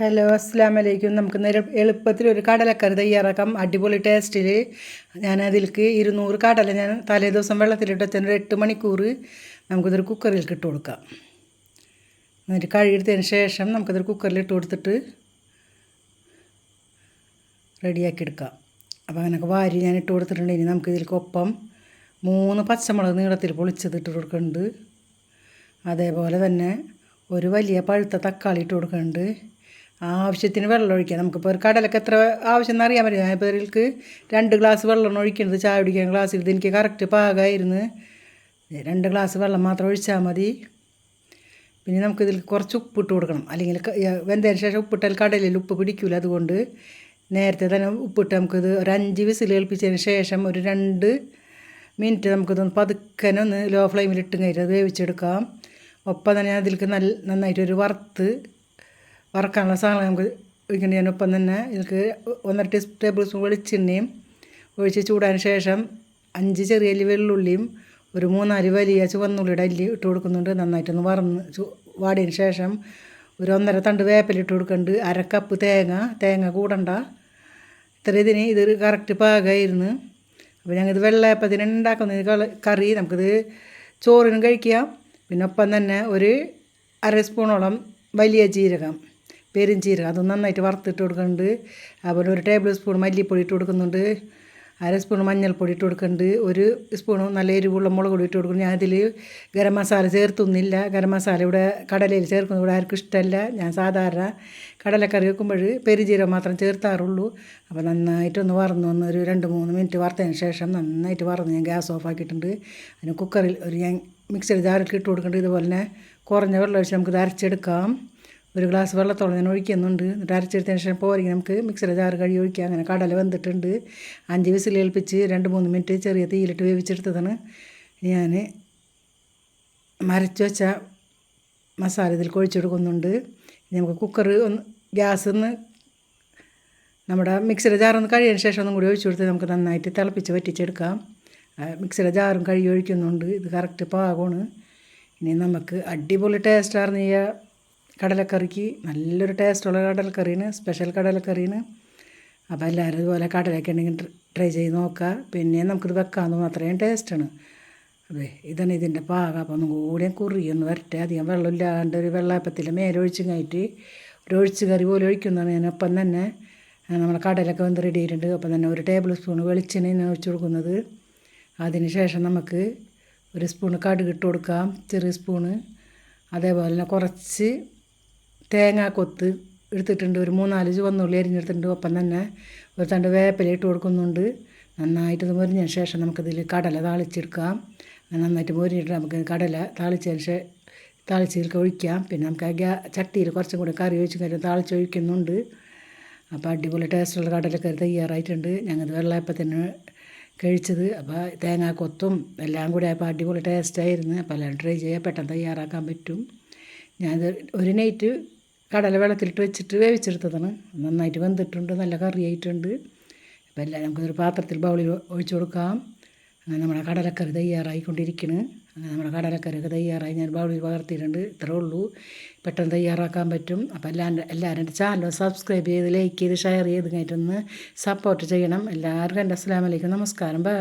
Hello അസ്സാം വലൈക്കും നമുക്ക് നേരെ എളുപ്പത്തിൽ ഒരു കടലക്കറി തയ്യാറാക്കാം. അടിപൊളി ടേസ്റ്റിൽ ഞാൻ അതിലേക്ക് ഇരുന്നൂറ് കടല ഞാൻ തലേ ദിവസം വെള്ളത്തിലിട്ട് വെച്ചാൽ ഒരു എട്ട് മണിക്കൂർ നമുക്കിതൊരു കുക്കറിൽ ഇട്ട് കൊടുക്കാം. എന്നിട്ട് കഴുകിയെടുത്തതിന് ശേഷം നമുക്കിതൊരു കുക്കറിൽ ഇട്ട് കൊടുത്തിട്ട് റെഡിയാക്കി എടുക്കാം അപ്പോൾ അങ്ങനെയൊക്കെ വാരി ഞാൻ ഇട്ട് കൊടുത്തിട്ടുണ്ട്. ഇനി നമുക്ക് ഇതിലേക്ക് ഒപ്പം മൂന്ന് പച്ചമുളക് നീളത്തിൽ പൊളിച്ചത് ഇട്ട് കൊടുക്കുന്നുണ്ട്. അതേപോലെ തന്നെ ഒരു വലിയ പഴുത്ത തക്കാളി ഇട്ട് കൊടുക്കുന്നുണ്ട്. ആവശ്യത്തിന് വെള്ളം ഒഴിക്കുക. നമുക്കിപ്പോൾ ഒരു കടലൊക്കെ എത്ര ആവശ്യം എന്ന് അറിയാൻ പറ്റില്ല. ഞാനിപ്പോൾ ഇതിൽക്ക് രണ്ട് ഗ്ലാസ് വെള്ളം ഒഴിക്കുന്നത് ചായ കുടിക്കാൻ ഗ്ലാസ്സിൽ. ഇത് എനിക്ക് കറക്റ്റ് പാകമായിരുന്നു രണ്ട് ഗ്ലാസ് വെള്ളം മാത്രം ഒഴിച്ചാൽ മതി. പിന്നെ നമുക്കിതിൽ കുറച്ച് ഉപ്പിട്ട് കൊടുക്കണം. അല്ലെങ്കിൽ വെന്തതിന് ശേഷം ഉപ്പിട്ടാൽ കടലിൽ ഉപ്പ് പിടിക്കില്ല അതുകൊണ്ട് നേരത്തെ തന്നെ ഉപ്പിട്ട് നമുക്കിത് ഒരു അഞ്ച് വിസിൽ ഏൽപ്പിച്ചതിന് ശേഷം ഒരു രണ്ട് മിനിറ്റ് നമുക്കിതൊന്ന് പതുക്കനെ ഒന്ന് ലോ ഫ്ലെയിമിൽ ഇട്ട് കഴിഞ്ഞിട്ട് അത് വേവിച്ചെടുക്കാം. ഒപ്പം തന്നെ അതിൽക്ക് നല്ല നന്നായിട്ട് ഒരു വറുത്ത് വറക്കാനുള്ള സാധനങ്ങൾ നമുക്ക് ഒഴിക്കേണ്ടി ഒപ്പം തന്നെ ഇതിൽക്ക് ഒന്നര ടീ ടേബിൾ സ്പൂൺ വെളിച്ചെണ്ണയും ഒഴിച്ച് ചൂടാൻ ശേഷം അഞ്ച് ചെറിയ അല്ലി വെള്ളുള്ളിയും ഒരു മൂന്നാൽ വലിയ ചുവന്നുള്ളിയുടെ അല്ലി ഇട്ട് കൊടുക്കുന്നുണ്ട്. നന്നായിട്ടൊന്ന് വറന്ന് വാടിയതിന് ശേഷം ഒരു ഒന്നര തണ്ട് വേപ്പിലിട്ട് കൊടുക്കുന്നുണ്ട് അര കപ്പ് തേങ്ങ തേങ്ങ കൂടണ്ട. ഇത്ര ഇതിന് ഇത് കറക്റ്റ് പാകമായിരുന്നു. അപ്പോൾ ഞങ്ങൾ ഇത് വെള്ളയപ്പത്തിന് ഉണ്ടാക്കുന്ന കറി നമുക്കിത് ചോറിനും കഴിക്കാം. പിന്നെ ഒപ്പം തന്നെ ഒരു അര സ്പൂണോളം വലിയ ജീരകം. പെരുംജീരകം അത് നന്നായിട്ട് വറുത്തിട്ട് കൊടുക്കുന്നുണ്ട്. അതുപോലെ ഒരു ടേബിൾ സ്പൂൺ മല്ലിപ്പൊടി ഇട്ട് കൊടുക്കുന്നുണ്ട്. അര സ്പൂൺ മഞ്ഞൾപ്പൊടി ഇട്ട് കൊടുക്കുന്നുണ്ട്. ഒരു സ്പൂൺ നല്ല എരിവുള്ള മുളക് പൊടി ഇട്ട് കൊടുക്കുന്നു ഞാൻ അതിൽ ഗരം മസാല ചേർത്തൊന്നുമില്ല ഗരം മസാല ഇവിടെ കടലയിൽ ചേർക്കുന്നത് ഇവിടെ ആർക്കും ഇഷ്ടമല്ല. ഞാൻ സാധാരണ കടലക്കറി വെക്കുമ്പോൾ പെരുജീരകം മാത്രം ചേർത്താറുള്ളൂ. അപ്പോൾ നന്നായിട്ടൊന്ന് വറന്ന് വന്ന് ഒരു രണ്ട് മൂന്ന് മിനിറ്റ് വറുത്തതിന് ശേഷം നന്നായിട്ട് വറന്ന് ഞാൻ ഗ്യാസ് ഓഫ് ആക്കിയിട്ടുണ്ട്. അതിന് കുക്കറിൽ ഒരു ഞാൻ മിക്സർ ജാറിൽ ഇട്ട് കൊടുക്കേണ്ടത് ഇതുപോലെ തന്നെ കുറഞ്ഞ വെള്ളം ഒഴിച്ച് നമുക്കിത് അരച്ചെടുക്കാം. ഒരു ഗ്ലാസ് വെള്ളത്തോളം ഞാൻ ഒഴിക്കുന്നുണ്ട്. എന്നിട്ട് അരച്ചെടുത്തതിന് ശേഷം പോരെങ്കിൽ നമുക്ക് മിക്സിയുടെ ജാറ് കഴുകി ഒഴിക്കാം. അങ്ങനെ കടല വെന്തിട്ടുണ്ട്. അഞ്ച് വിസിൽ ഏൽപ്പിച്ച് രണ്ട് മൂന്ന് മിനിറ്റ് ചെറിയ തീയിലിട്ട് വേവിച്ചെടുത്തതാണ്. ഞാൻ മരച്ചു വെച്ച മസാല ഇതിൽ കൊഴിച്ചെടുക്കുന്നുണ്ട് നമുക്ക് കുക്കർ ഒന്ന് ഗ്യാസ് ഒന്ന് നമ്മുടെ മിക്സിയുടെ ജാറൊന്ന് കഴിയതിന് ശേഷം ഒന്നും കൂടി ഒഴിച്ചു കൊടുത്ത് നമുക്ക് നന്നായിട്ട് തിളപ്പിച്ച് വറ്റിച്ചെടുക്കാം. മിക്സിയുടെ ജാറും കഴുകി ഒഴിക്കുന്നുണ്ട്. ഇത് കറക്റ്റ് പാകമാണ്. ഇനി നമുക്ക് അടിപൊളി ടേസ്റ്റ് ഈ കടലക്കറിക്ക് നല്ലൊരു ടേസ്റ്റുള്ള കടലക്കറിയാണ് സ്പെഷ്യൽ കടലക്കറിയാണ് അപ്പോൾ എല്ലാവരും ഇതുപോലെ കടലൊക്കെ ഉണ്ടെങ്കിൽ ട്രൈ ചെയ്ത് നോക്കുക പിന്നെ നമുക്കിത് വെക്കാൻ തോന്നും അത്രയും ടേസ്റ്റാണ് അതെ ഇതാണ് ഇതിന്റെ പാകം. അപ്പോൾ ഒന്നും കൂടി കുറിയൊന്ന് വരട്ടെ. അധികം വെള്ളമില്ലാണ്ട് ഒരു വെള്ളപ്പത്തിൽ മേലെ ഒഴിച്ചും കഴിഞ്ഞിട്ട് ഒരു ഒഴിച്ച് കറി പോലെ ഒഴിക്കുന്നതാണ് ഞാനൊപ്പം തന്നെ. നമ്മുടെ കടലൊക്കെ വന്ന് റെഡി ആയിട്ടുണ്ട് അപ്പം തന്നെ ഒരു ടേബിൾ സ്പൂൺ വെളിച്ചെണ്ണ ഒഴിച്ച് കൊടുക്കുന്നത്. അതിന് ശേഷം നമുക്ക് ഒരു സ്പൂണ് കടുക് ഇട്ട് കൊടുക്കാം. ചെറിയ സ്പൂണ് അതേപോലെ തന്നെ കുറച്ച് തേങ്ങ കൊത്ത് എടുത്തിട്ടുണ്ട്. ഒരു മൂന്നാൽ ചുവന്നുള്ളി അരിഞ്ഞെടുത്തിട്ടുണ്ട്. ഒപ്പം തന്നെ ഒരു തണ്ട് വേപ്പില ഇട്ട് കൊടുക്കുന്നുണ്ട്. നന്നായിട്ട് ഇത് മുരിഞ്ഞതിന് ശേഷം നമുക്കിതിൽ കടല താളിച്ചെടുക്കാം. നന്നായിട്ട് മുരിഞ്ഞിട്ട് നമുക്ക് കടല താളിച്ചതിന് ശേഷം താളിച്ചതിലേക്ക് ഒഴിക്കാം. പിന്നെ നമുക്ക് ആ ഗ്യാ ചട്ടിയിൽ കുറച്ചും കൂടി കറി ഒഴിച്ച് കഴിഞ്ഞാൽ താളിച്ചൊഴിക്കുന്നുണ്ട്. അപ്പോൾ അടിപൊളി ടേസ്റ്റുള്ള കടലക്കറി തയ്യാറായിട്ടുണ്ട്. ഞങ്ങൾ വെള്ളയപ്പത്തിന് കഴിച്ചത്. അപ്പോൾ തേങ്ങാക്കൊത്തും എല്ലാം കൂടി അപ്പോൾ അടിപൊളി ടേസ്റ്റായിരുന്നു. അപ്പോൾ എല്ലാം ട്രൈ ചെയ്യാൻ പെട്ടെന്ന് തയ്യാറാക്കാൻ പറ്റും. ഞാനത് ഒരു നൈറ്റ് കടല വെള്ളത്തിലിട്ട് വെച്ചിട്ട് വേവിച്ചെടുത്തതാണ്. നന്നായിട്ട് വെന്തിട്ടുണ്ട് നല്ല കറിയായിട്ടുണ്ട്. അപ്പോൾ എല്ലാം നമുക്കൊരു പാത്രത്തിൽ ബൗളിൽ ഒഴിച്ചു കൊടുക്കാം. അങ്ങനെ നമ്മുടെ കടലക്കറി തയ്യാറായിക്കൊണ്ടിരിക്കുന്നു അങ്ങനെ നമ്മുടെ കടലക്കറിയൊക്കെ തയ്യാറായി ഞാൻ ബൗളിൽ പകർത്തിയിട്ടുണ്ട്. ഇത്രേ ഉള്ളൂ. പെട്ടെന്ന് തയ്യാറാക്കാൻ പറ്റും. അപ്പോൾ എല്ലാവരും എല്ലാവരും എന്റെ ചാനൽ സബ്സ്ക്രൈബ് ചെയ്ത് ലൈക്ക് ചെയ്ത് ഷെയർ ചെയ്ത് കഴിഞ്ഞിട്ടൊന്ന് സപ്പോർട്ട് ചെയ്യണം. എല്ലാവർക്കും എന്റെ അസ്സാം നമസ്കാരം. ബൈ